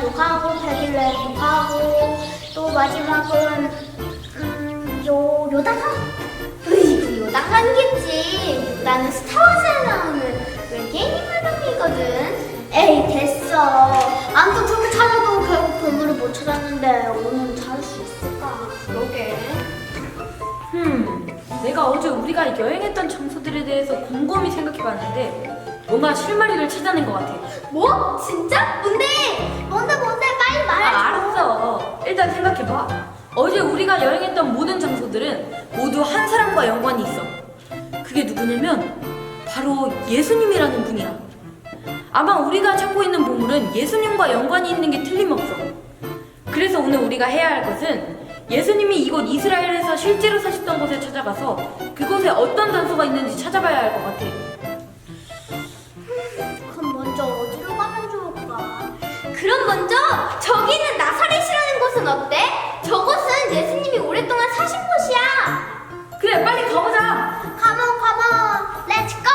중간에도 가고 백일레도 가고 또 마지막은 음, 요 요다가 으이구 요당 가겠지. 나는 스타워즈에 나오는 외계인 활동이거든. 에이 됐어. 아무튼 그렇게 찾아도 결국 보물을 못 찾았는데 오늘 찾을 수 있을까? 그러게. 음, 내가 어제 우리가 여행했던 장소들에 대해서 곰곰이 생각해봤는데 뭔가 실마리를 찾아낸 것 같아. 뭐? 진짜? 뭔데? 뭔 일단 생각해봐. 어제 우리가 여행했던 모든 장소들은 모두 한 사람과 연관이 있어. 그게 누구냐면 바로 예수님이라는 분이야. 아마 우리가 찾고 있는 보물은 예수님과 연관이 있는 게 틀림없어. 그래서 오늘 우리가 해야 할 것은 예수님이 이곳 이스라엘에서 실제로 사셨던 곳에 찾아가서 그곳에 어떤 단서가 있는지 찾아봐야 할 것 같아. 그럼 먼저 어디로 가면 좋을까? 그럼 먼저 저기 있는 나사렛이라는 곳은 어때? 저곳은 예수님이 오랫동안 사신 곳이야. 그래, 빨리 가보자. Come on, come on, let's go.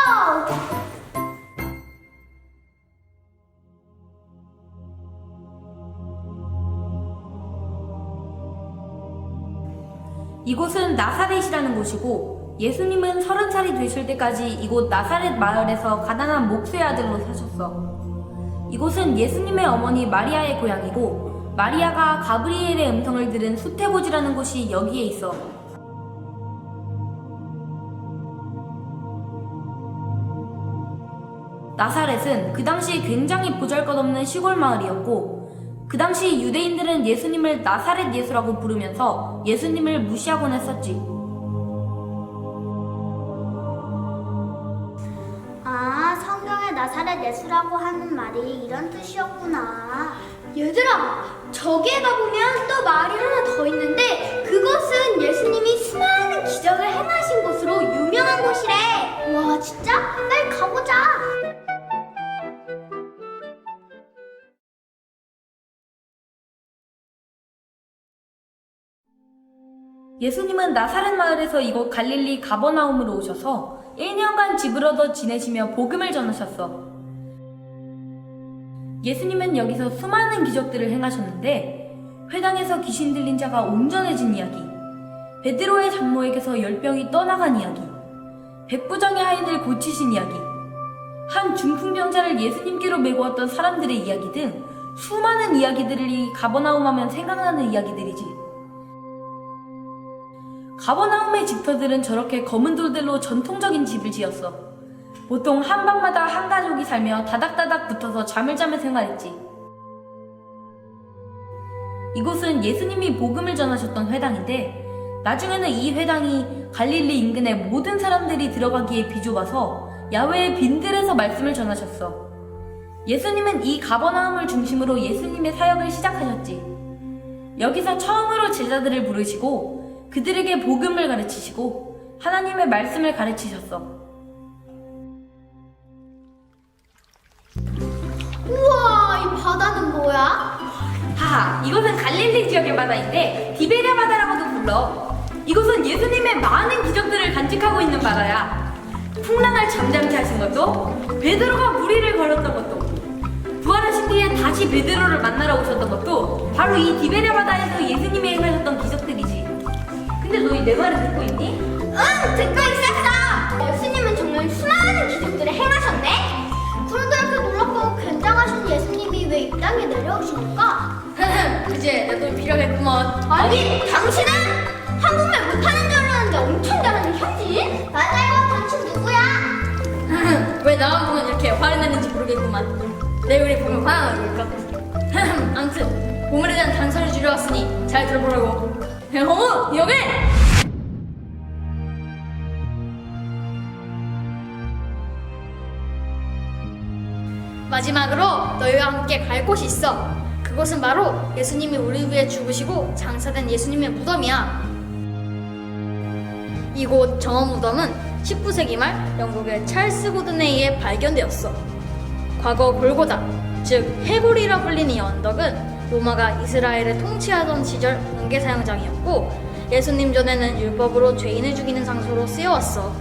이곳은 나사렛이라는 곳이고 예수님은 서른 살이 되실 때까지 이곳 나사렛 마을에서 가난한 목수의 아들로 사셨어. 이곳은 예수님의 어머니 마리아의 고향이고 마리아가 가브리엘의 음성을 들은 수태고지라는 곳이 여기에 있어. 나사렛은 그 당시 굉장히 보잘것없는 시골 마을이었고 그 당시 유대인들은 예수님을 나사렛 예수라고 부르면서 예수님을 무시하곤 했었지. 아, 성경에 나사렛 예수라고 하는 말이 이런 뜻이었구나. 얘들아, 저기에 가보면 또 말이 하나 더 있는데 그것은 예수님이 수많은 기적을 행하신 곳으로 유명한 곳이래. 와, 진짜? 빨리 가보자. 예수님은 나사렛 마을에서 이곳 갈릴리 가버나움으로 오셔서 1년간 집을 얻어 지내시며 복음을 전하셨어. 예수님은 여기서 수많은 기적들을 행하셨는데 회당에서 귀신 들린 자가 온전해진 이야기, 베드로의 장모에게서 열병이 떠나간 이야기, 백부장의 하인을 고치신 이야기, 한 중풍병자를 예수님께로 메고 왔던 사람들의 이야기 등 수많은 이야기들이 가버나움 하면 생각나는 이야기들이지. 가버나움의 집터들은 저렇게 검은 돌들로 전통적인 집을 지었어. 보통 한 방마다 한 가족이 살며 다닥다닥 붙어서 잠을 자며 생활했지. 이곳은 예수님이 복음을 전하셨던 회당인데 나중에는 이 회당이 갈릴리 인근의 모든 사람들이 들어가기에 비좁아서 야외의 빈들에서 말씀을 전하셨어. 예수님은 이 가버나움을 중심으로 예수님의 사역을 시작하셨지. 여기서 처음으로 제자들을 부르시고 그들에게 복음을 가르치시고 하나님의 말씀을 가르치셨어. 하하, 이곳은 갈릴리 지역의 바다인데 디베리아 바다라고도 불러. 이곳은 예수님의 많은 기적들을 간직하고 있는 바다야. 풍랑을 잠잠케 하신 것도, 베드로가 무리를 걸었던 것도, 부활하신 뒤에 다시 베드로를 만나러 오셨던 것도 바로 이 디베리아 바다에서 예수님이 행하셨던 기적들이지. 근데 너희 내 말을 듣고 있니? 응, 듣고 있었어. 예수님은 정말 수많은 기적들을 행하셨네. 그런데 이렇게 놀랍고 굉장하신 예수님이 왜 이 땅에 내려오십니까? 그제 내돈 필요하겠구먼. 아니, 당신은 한국말 못하는 줄 알았는데 엄청 잘하는 현지? 맞아요, 당신 누구야? 왜 나만 보면 이렇게 화를 내는지 모르겠구만. 내 우리 보면 화가 나니까. 아무튼 보물에 대한 단서를 주려 왔으니 잘 들어보라고. 어머 여기! 마지막으로 너희와 함께 갈 곳이 있어. 그곳은 바로 예수님이 우리 위해 죽으시고 장사된 예수님의 무덤이야. 이곳 정원 무덤은 19세기 말 영국의 찰스 고든에 의해 발견되었어. 과거 골고다, 즉 해골이라 불리는 이 언덕은 로마가 이스라엘을 통치하던 시절 공개 사용장이었고 예수님 전에는 율법으로 죄인을 죽이는 장소로 쓰여왔어.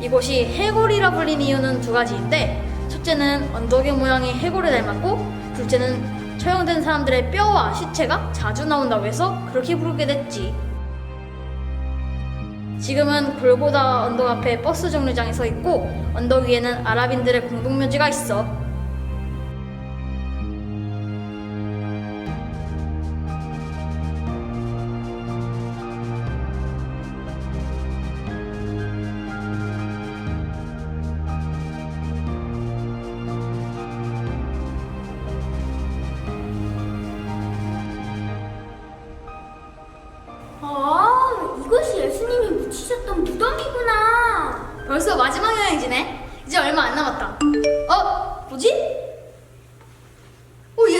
이곳이 해골이라 불린 이유는 두 가지인데 첫째는 언덕의 모양이 해골을 닮았고 둘째는 처형된 사람들의 뼈와 시체가 자주 나온다고 해서 그렇게 부르게 됐지. 지금은 골고다 언덕 앞에 버스 정류장이 서 있고 언덕 위에는 아랍인들의 공동묘지가 있어.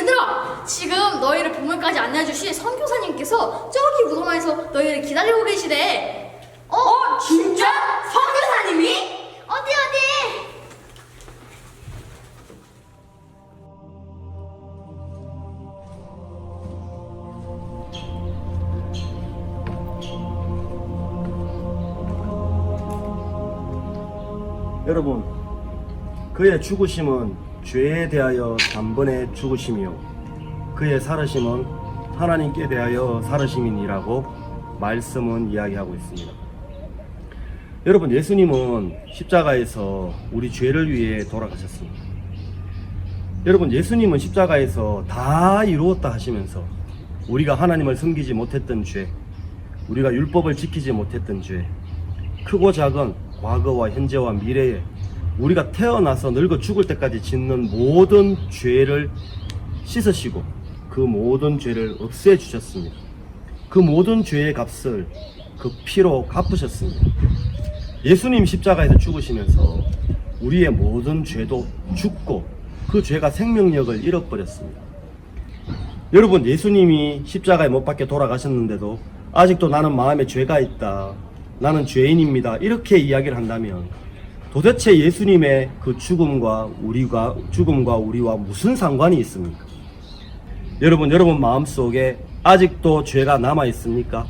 얘들아! 지금 너희를 보물까지 안내해주실 선교사님께서 저기 무덤에서 너희를 기다리고 계시대. 어, 진짜? 선교사님이? 어디 어디? 여러분, 그의 죽으심은 죄에 대하여 단번에 죽으심이요. 그의 살으심은 하나님께 대하여 살으심이니라고 말씀은 이야기하고 있습니다. 여러분, 예수님은 십자가에서 우리 죄를 위해 돌아가셨습니다. 여러분, 예수님은 십자가에서 다 이루었다 하시면서 우리가 하나님을 섬기지 못했던 죄, 우리가 율법을 지키지 못했던 죄, 크고 작은 과거와 현재와 미래에 우리가 태어나서 늙어 죽을 때까지 짓는 모든 죄를 씻으시고 그 모든 죄를 없애 주셨습니다. 그 모든 죄의 값을 그 피로 갚으셨습니다. 예수님 십자가에서 죽으시면서 우리의 모든 죄도 죽고 그 죄가 생명력을 잃어버렸습니다. 여러분 예수님이 십자가에 못 박혀 돌아가셨는데도 아직도 나는 마음에 죄가 있다. 나는 죄인입니다. 이렇게 이야기를 한다면 도대체 예수님의 그 죽음과 우리가 죽음과 우리와 무슨 상관이 있습니까? 여러분 여러분 마음속에 아직도 죄가 남아 있습니까?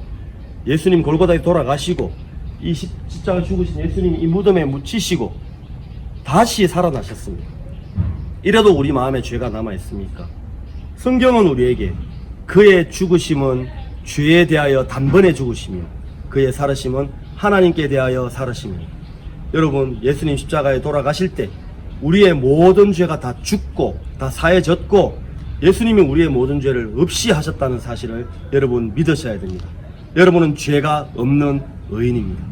예수님 골고다에 돌아가시고 이 십- 십자가 죽으신 예수님 이 무덤에 묻히시고 다시 살아나셨습니다. 이래도 우리 마음에 죄가 남아 있습니까? 성경은 우리에게 그의 죽으심은 죄에 대하여 단번에 죽으시며 그의 살으심은 하나님께 대하여 살으시며 여러분 예수님 십자가에 돌아가실 때 우리의 모든 죄가 다 죽고 다 사해졌고 예수님이 우리의 모든 죄를 없이 하셨다는 사실을 여러분 믿으셔야 됩니다. 여러분은 죄가 없는 의인입니다.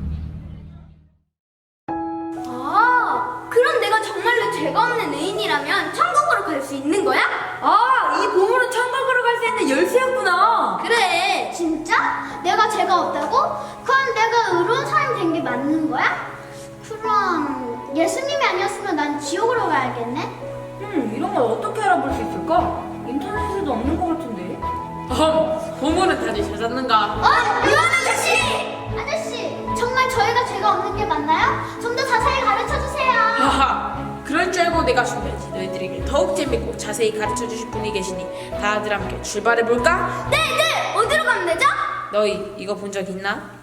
아, 그럼 내가 정말로 죄가 없는 의인이라면 천국으로 갈 수 있는 거야? 아, 이 보물은 천국으로 갈 수 있는 열쇠였구나. 그래. 진짜? 내가 죄가 없다고? 그럼 내가 의로운 사람이 된 게 맞는 거야? 그럼 예수님이 아니었으면 난 지옥으로 가야겠네? 음, 이런 걸 어떻게 알아볼 수 있을까? 인터넷에도 없는 것 같은데. 어, 보물은 다들 찾았는가? 어? 유한 아저씨! 아저씨, 정말 저희가 죄가 없는 게 맞나요? 좀 더 자세히 가르쳐 주세요. 하하, 그럴 줄 알고 내가 준비했지. 너희들에게 더욱 재밌고 자세히 가르쳐 주실 분이 계시니 다들 함께 출발해 볼까? 네, 네! 어디로 가면 되죠? 너희 이거 본 적 있나?